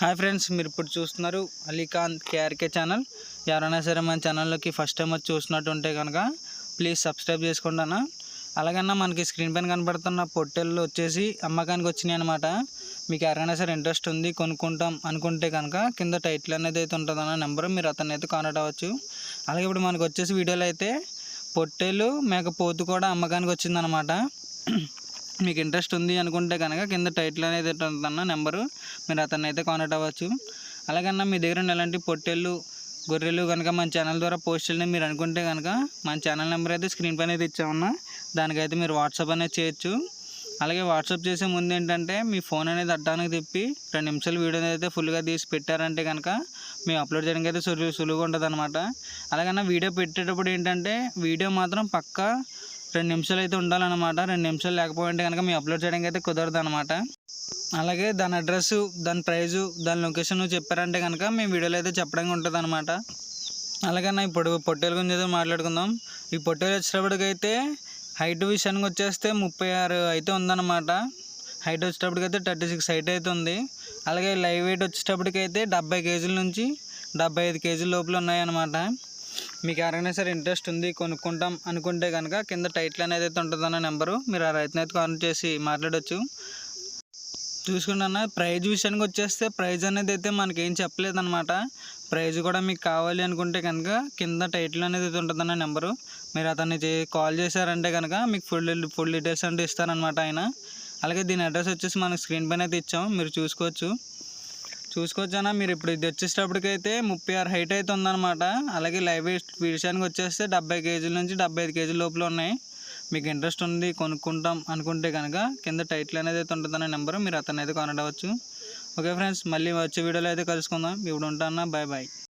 Hi friends మీరు ఇప్పుడు చూస్తున్నారు అలీఖాన్ కేఆర్కే ఛానల్. ఎవరైనా సరే మన ఛానల్లోకి ఫస్ట్ టైం వచ్చి చూసినట్టు ఉంటే కనుక ప్లీజ్ సబ్స్క్రైబ్ చేసుకోండి అన్న. అలాగన్నా మనకి స్క్రీన్ పైన కనబడుతున్న పొట్టెళ్ళు వచ్చేసి అమ్మకానికి వచ్చినాయి అనమాట మీకు ఎవరైనా సరే ఇంట్రెస్ట్ ఉంది కొనుక్కుంటాం అనుకుంటే కనుక కింద టైటిల్ అనేది అయితే ఉంటుందన్న నెంబర్ మీరు అతన్ని అయితే కాంటాక్ట్ అవ్వచ్చు. అలాగే ఇప్పుడు మనకు వచ్చేసి వీడియోలో అయితే పొట్టేలు మేకపోతు కూడా అమ్మకానికి వచ్చిందనమాట మీకు ఇంట్రెస్ట్ ఉంది అనుకుంటే కనుక కింద టైటిల్ అనేది ఉంటుందన్న నెంబరు మీరు అతన్ని అయితే కాంటాక్ట్ అవ్వచ్చు. అలాగన్నా మీ దగ్గర ఉన్న ఎలాంటి పొట్టేళ్ళు గొర్రెలు కనుక మన ఛానల్ ద్వారా పోస్ట్ మీరు అనుకుంటే కనుక మన ఛానల్ నెంబర్ అయితే స్క్రీన్ పైన అయితే ఇచ్చామన్నా దానికైతే మీరు వాట్సాప్ అనేది చేయొచ్చు. అలాగే వాట్సాప్ చేసే ముందు ఏంటంటే మీ ఫోన్ అనేది అడ్డానికి తిప్పి రెండు నిమిషాలు వీడియో అయితే ఫుల్గా తీసి పెట్టారంటే కనుక మేము అప్లోడ్ చేయడానికి అయితే సులువు సులువుగా ఉంటుంది అనమాట అలాగన్నా వీడియో పెట్టేటప్పుడు ఏంటంటే వీడియో మాత్రం పక్కా రెండు నిమిషాలు అయితే ఉండాలన్నమాట. రెండు నిమిషాలు లేకపోయింటే కనుక మేము అప్లోడ్ చేయడానికి అయితే కుదరదు అనమాట అలాగే దాని అడ్రస్ దాని ప్రైజు దాని లొకేషన్ చెప్పారంటే కనుక మేము వీడియోలో అయితే చెప్పడానికి ఉంటుంది అనమాట నా ఇప్పుడు పొట్టేల గురించి అయితే మాట్లాడుకుందాం. ఈ పొట్టేలు వచ్చేటప్పటికైతే హైట్ విషయానికి వచ్చేస్తే ముప్పై ఆరు అయితే ఉందన్నమాట. హైట్ వచ్చేటప్పటికైతే థర్టీ సిక్స్ హైట్ అయితే ఉంది. అలాగే లైవ్ వెయిట్ వచ్చేటప్పటికైతే డెబ్బై కేజీల నుంచి డెబ్బై ఐదు కేజీల లోపల ఉన్నాయన్నమాట. మీకు ఎవరైనా సరే ఇంట్రెస్ట్ ఉంది కొనుక్కుంటాం అనుకుంటే కనుక కింద టైటిల్ అనేది అయితే ఉంటుందన్న నెంబరు మీరు ఆ రైతుని అయితే కాల్ చేసి మాట్లాడవచ్చు చూసుకున్నా ప్రైజ్ విషయానికి వచ్చేస్తే ప్రైజ్ అనేది అయితే మనకి ఏం చెప్పలేదు అనమాట ప్రైజ్ కూడా మీకు కావాలి అనుకుంటే కనుక కింద టైటిల్ అనేది అయితే ఉంటుందన్న నెంబరు. మీరు అతన్ని కాల్ చేశారంటే కనుక మీకు ఫుల్ ఫుల్ డీటెయిల్స్ అంటే ఇస్తారనమాట ఆయన. అలాగే దీని అడ్రస్ వచ్చేసి మనకి స్క్రీన్ పైన అయితే ఇచ్చాం మీరు చూసుకోవచ్చు. చూసుకోవచ్చా మీరు ఇప్పుడు ఇది వచ్చేటప్పటికైతే ముప్పై ఆరు హైట్ అయితే ఉందన్నమాట. అలాగే లైవ్ వెయిట్ విషయానికి వచ్చేస్తే డెబ్బై కేజీల నుంచి డెబ్బై ఐదు కేజీల లోపల ఉన్నాయి. మీకు ఇంట్రెస్ట్ ఉంది కొనుక్కుంటాం అనుకుంటే కనుక కింద టైటిల్ అనేది అయితే ఉంటుందనే నెంబర్ మీరు అతను అయితే కాంటాక్ట్ ఓకే ఫ్రెండ్స్ మళ్ళీ వచ్చే వీడియోలో అయితే కలుసుకుందాం. ఇప్పుడు ఉంటాను బాయ్ బాయ్.